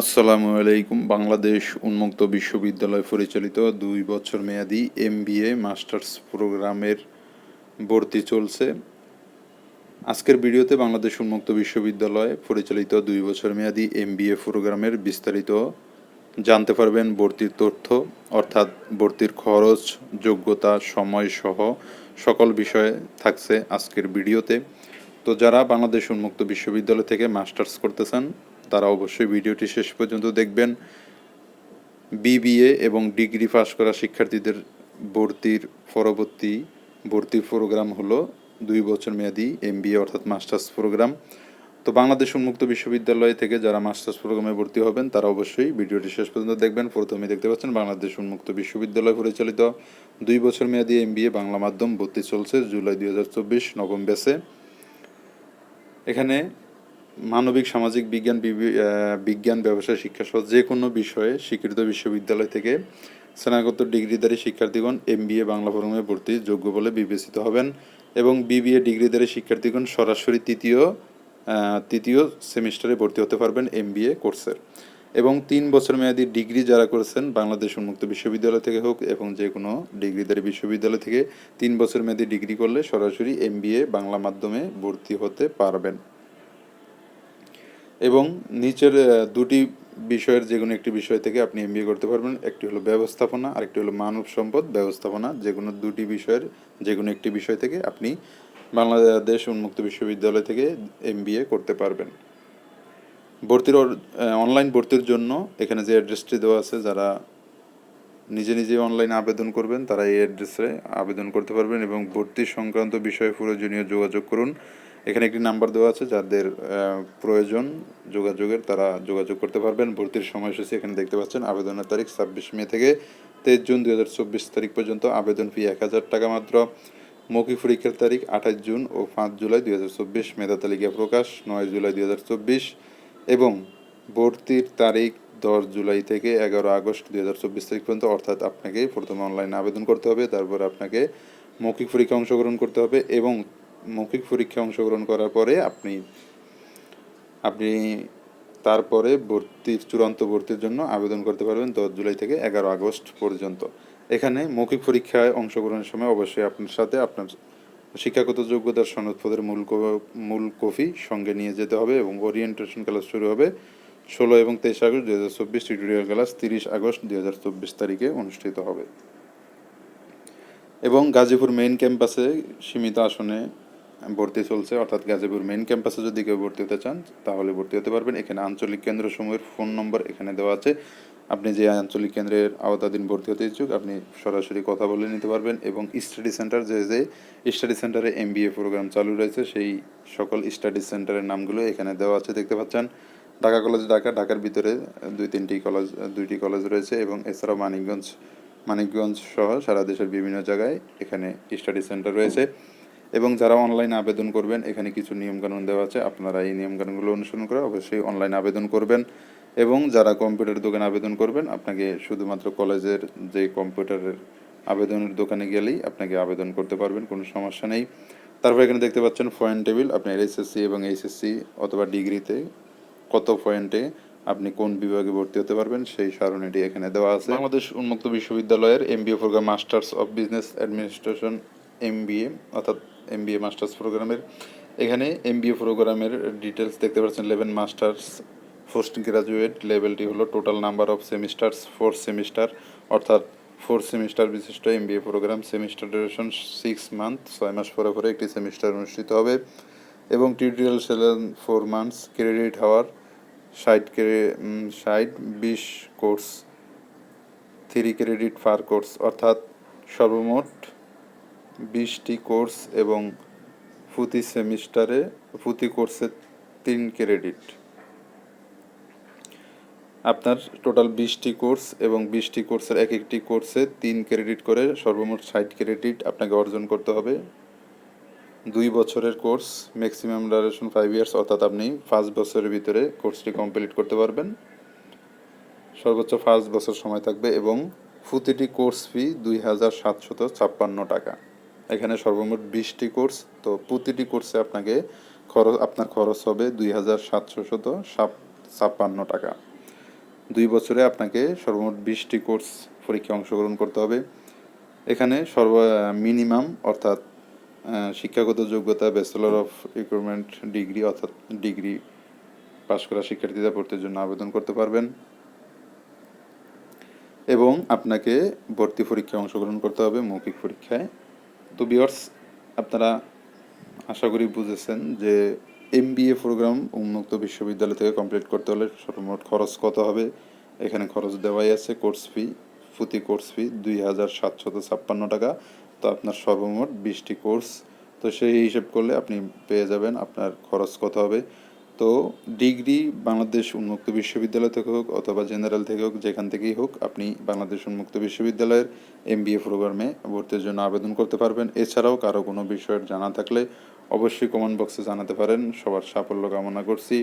আসসালামু আলাইকুম। বাংলাদেশ উন্মুক্ত বিশ্ববিদ্যালয় পরিচালিত দুই বছর মেয়াদি এমবিএ মাস্টার্স প্রোগ্রামের ভর্তি চলছে। আজকের ভিডিওতে বাংলাদেশ উন্মুক্ত বিশ্ববিদ্যালয় পরিচালিত দুই বছর মেয়াদি এমবিএ প্রোগ্রামের বিস্তারিত জানতে পারবেন ভর্তির তথ্য, অর্থাৎ ভর্তির খরচ, যোগ্যতা সময় সহ সকল বিষয়ে থাকছে আজকের ভিডিওতে। তো যারা বাংলাদেশ উন্মুক্ত বিশ্ববিদ্যালয় থেকে মাস্টার্স করতেছেন তারা অবশ্যই ভিডিওটি শেষ পর্যন্ত দেখবেন। বিবিএ এবং ডিগ্রি পাস করা শিক্ষার্থীদের ভর্তির পরবর্তী ভর্তির প্রোগ্রাম হলো দুই বছর মেয়াদি এমবিএ অর্থাৎ মাস্টার্স প্রোগ্রাম। তো বাংলাদেশ উন্মুক্ত বিশ্ববিদ্যালয় থেকে যারা মাস্টার্স প্রোগ্রামে ভর্তি হবেন, তারা অবশ্যই ভিডিওটি শেষ পর্যন্ত দেখবেন। প্রথমে দেখতে পাচ্ছেন বাংলাদেশ উন্মুক্ত বিশ্ববিদ্যালয় পরিচালিত দুই বছর মেয়াদি এমবিএ বাংলা মাধ্যম ভর্তি চলছে জুলাই দুই হাজার চব্বিশ নবম ব্যাচে। এখানে মানবিক, সামাজিক বিজ্ঞান বিজ্ঞান, ব্যবসায় শিক্ষা সহ যে কোনো বিষয়ে স্বীকৃত বিশ্ববিদ্যালয় থেকে স্নাতকোত্তর ডিগ্রিধারী শিক্ষার্থীগণ এমবিএ বাংলা প্রোগ্রামে ভর্তি যোগ্য বলে বিবেচিত হবেন এবং বিবিএ ডিগ্রিধারী শিক্ষার্থীগণ সরাসরি তৃতীয় তৃতীয় সেমিস্টারে ভর্তি হতে পারবেন এমবিএ কোর্সের। এবং তিন বছর মেয়াদী ডিগ্রি যারা করেছেন, বাংলাদেশ উন্মুক্ত বিশ্ববিদ্যালয় থেকে হোক এবং যে কোনো ডিগ্রিধারী বিশ্ববিদ্যালয় থেকে তিন বছর মেয়াদী ডিগ্রি করলে সরাসরি এমবিএ বাংলা মাধ্যমে ভর্তি হতে পারবেন। এবং নিচের দুটি বিষয়ের যে কোনো একটি বিষয় থেকে আপনি এমবিএ করতে পারবেন। একটি হলো ব্যবস্থাপনা, আরেকটি হলো মানব সম্পদ ব্যবস্থাপনা। যে কোনো দুটি বিষয়ের যে কোনো একটি বিষয় থেকে আপনি বাংলাদেশ উন্মুক্ত বিশ্ববিদ্যালয় থেকে এমবিএ করতে পারবেন। ভর্তির অনলাইন ভর্তির জন্য এখানে যে অ্যাড্রেসটি দেওয়া আছে, যারা নিজে নিজে অনলাইনে আবেদন করবেন, তারা এই অ্যাড্রেসে আবেদন করতে পারবেন এবং ভর্তি সংক্রান্ত বিষয়ে প্রয়োজনীয় যোগাযোগ করুন। এখানে একটি নাম্বার দেওয়া আছে, যাদের প্রয়োজন যোগাযোগের তারা যোগাযোগ করতে পারবেন। ভর্তির সময়সূচি এখানে দেখতে পাচ্ছেন, আবেদনের তারিখ ছাব্বিশ মে থেকে তেইশ জুন দুই হাজার চব্বিশ তারিখ পর্যন্ত, আবেদন ফি এক হাজার টাকা মাত্র। মৌখিক পরীক্ষার তারিখ আঠাশ জুন ও পাঁচ জুলাই দুই হাজার চব্বিশ, মেধা তালিকা প্রকাশ নয় জুলাই দুই হাজার চব্বিশ এবং ভর্তির তারিখ দশ জুলাই থেকে এগারো আগস্ট দুই হাজার চব্বিশ তারিখ পর্যন্ত, অর্থাৎ আপনাকে প্রথমে অনলাইনে আবেদন করতে হবে, তারপর আপনাকে মৌখিক পরীক্ষা অংশগ্রহণ করতে হবে এবং মৌখিক পরীক্ষা অংশগ্রহণ করার পরে আপনি আপনি তারপরে ভর্তির চূড়ান্ত ভর্তির জন্য আবেদন করতে পারবেন দশ জুলাই থেকে এগারো আগস্ট পর্যন্ত। এখানে মৌখিক পরীক্ষায় অংশগ্রহণের সময় অবশ্যই আপনার সাথে আপনার শিক্ষাগত যোগ্যতার সনদপদের মূল মূল কপি সঙ্গে নিয়ে যেতে হবে এবং ওরিয়েন্টেশন ক্লাস শুরু হবে। ষোলো এবং তেইশ আগস্ট দুই হাজার চব্বিশ টিউটোরিয়াল ক্লাস তিরিশ আগস্ট দুই হাজার চব্বিশ তারিখে অনুষ্ঠিত হবে। এবং গাজীপুর মেইন ক্যাম্পাসে সীমিত আসনে ভর্তি চলছে, অর্থাৎ গাজীপুর মেইন ক্যাম্পাসে যদি কেউ ভর্তি হতে চান, তাহলে ভর্তি হতে পারবেন। এখানে আঞ্চলিক কেন্দ্র কেন্দ্রসমূহের ফোন নম্বর এখানে দেওয়া আছে। আপনি যে আঞ্চলিক কেন্দ্রের আওতাধীন ভর্তি হতে ইচ্ছুক, আপনি সরাসরি কথা বলে নিতে পারবেন এবং স্টাডি সেন্টার যে যে স্টাডি সেন্টারে এমবিএ প্রোগ্রাম চালু রয়েছে, সেই সকল স্টাডি সেন্টারের নামগুলো এখানে দেওয়া আছে, দেখতে পাচ্ছেন। ঢাকা কলেজ ঢাকা, ঢাকার ভিতরে দুই, তিনটি কলেজ, দুইটি কলেজ রয়েছে এবং এছাড়াও মানিকগঞ্জ মানিকগঞ্জ সহ সারা দেশের বিভিন্ন জায়গায় এখানে স্টাডি সেন্টার রয়েছে। এবং যারা অনলাইনে আবেদন করবেন, এখানে কিছু নিয়মকানুন দেওয়া আছে। আপনারা এই নিয়মকানুনগুলো অনুসরণ করে অবশ্যই অনলাইনে আবেদন করবেন। এবং যারা কম্পিউটার দোকানে আবেদন করবেন, আপনাকে শুধুমাত্র কলেজের যে কম্পিউটারের আবেদনের দোকানে গেলেই আপনাকে আবেদন করতে পারবেন, কোনো সমস্যা নেই। তারপর এখানে দেখতে পাচ্ছেন পয়েন্ট টেবিল আপনার এসএসসি এবং এইচএসসি অথবা ডিগ্রিতে কত পয়েন্টে আপনি কোন বিভাগে ভর্তি হতে পারবেন, সেই সারণীটি এখানে দেওয়া আছে। বাংলাদেশ উন্মুক্ত বিশ্ববিদ্যালয়ের MBA program masters of business administration, MBA, অর্থাৎ এমবিএ মাস্টার্স প্রোগ্রামের। এখানে এমবিএ প্রোগ্রামের ডিটেলস দেখতে পাচ্ছেন লেভেন মাস্টার্স পোস্ট গ্রাজুয়েট লেভেলটি হলো total number of semesters four semester অর্থাৎ ফোর সেমিস্টার বিশিষ্ট MBA program. Semester duration six month ছয় মাস পরে পরে একটি সেমিস্টার অনুষ্ঠিত হবে। এবং টিউটোরিয়াল সেলেন ফোর মান্থস ক্রেডিট হাওয়ার ষাট ষাট, বিশ course, three credit per course, অর্থাৎ সর্বমোট বিশটি কোর্স এবং প্রতি সেমিস্টারে, প্রতি কোর্সে তিন ক্রেডিট। আপনার টোটাল বিশটি কোর্স এবং বিশটি কোর্সের এক একটি কোর্সে তিন ক্রেডিট করে সর্বমোট ষাট ক্রেডিট আপনাকে অর্জন করতে হবে। দুই বছরের course maximum duration five years অর্থাৎ আপনি পাঁচ বছরের ভিতরে কোর্সটি কমপ্লিট করতে পারবেন। সর্বোচ্চ পাঁচ বছর সময় থাকবে এবং প্রতিটি কোর্স ফি দুই হাজার সাতশত ছাপ্পান্ন টাকা। এখানে সর্বমোট বিশটি কোর্স, তো প্রতিটি কোর্সে আপনাকে খরচ, আপনার খরচ হবে দুই হাজার সাতশো সাতশত ছাপ্পান্ন টাকা। দুই বছরে আপনাকে সর্বমোট বিশটি কোর্স পরীক্ষায় অংশগ্রহণ করতে হবে। এখানে সর্ব মিনিমাম অর্থাৎ শিক্ষাগত যোগ্যতা ব্যাচেলর অফ রিক্রুটমেন্ট ডিগ্রি অর্থাৎ ডিগ্রি পাশ করা শিক্ষার্থীরা ভর্তির জন্য আবেদন করতে পারবেন। এবং আপনাকে ভর্তি পরীক্ষায় অংশগ্রহণ করতে হবে মৌখিক পরীক্ষায়। তো বিয়ার্স আপনারা আশা করি বুঝেছেন যে এমবিএ প্রোগ্রাম উন্মুক্ত বিশ্ববিদ্যালয় থেকে কমপ্লিট করতে হলে সর্বমোট খরচ কত হবে? এখানে খরচ দেওয়াই আছে কোর্স ফি প্রতি কোর্স ফি দুই হাজার সাতশত ছাপ্পান্ন টাকা। তো আপনার সর্বমোট বিশটি কোর্স। তো সেই হিসেব করলে আপনি পেয়ে যাবেন আপনার খরচ কত হবে। তো ডিগ্রি বাংলাদেশ উন্মুক্ত বিশ্ববিদ্যালয় থেকে হোক অথবা জেনারেল থেকে হোক, যেখান থেকেই হোক, আপনি বাংলাদেশ উন্মুক্ত বিশ্ববিদ্যালয়ের এমবিএ প্রোগ্রামে ভর্তির জন্য আবেদন করতে পারবেন। এছাড়াও কারও কোনো বিষয়ের জানা থাকলে অবশ্যই কমেন্ট বক্সে জানাতে পারেন। সবার সাফল্য কামনা করছি।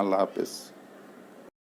আল্লাহ হাফেজ।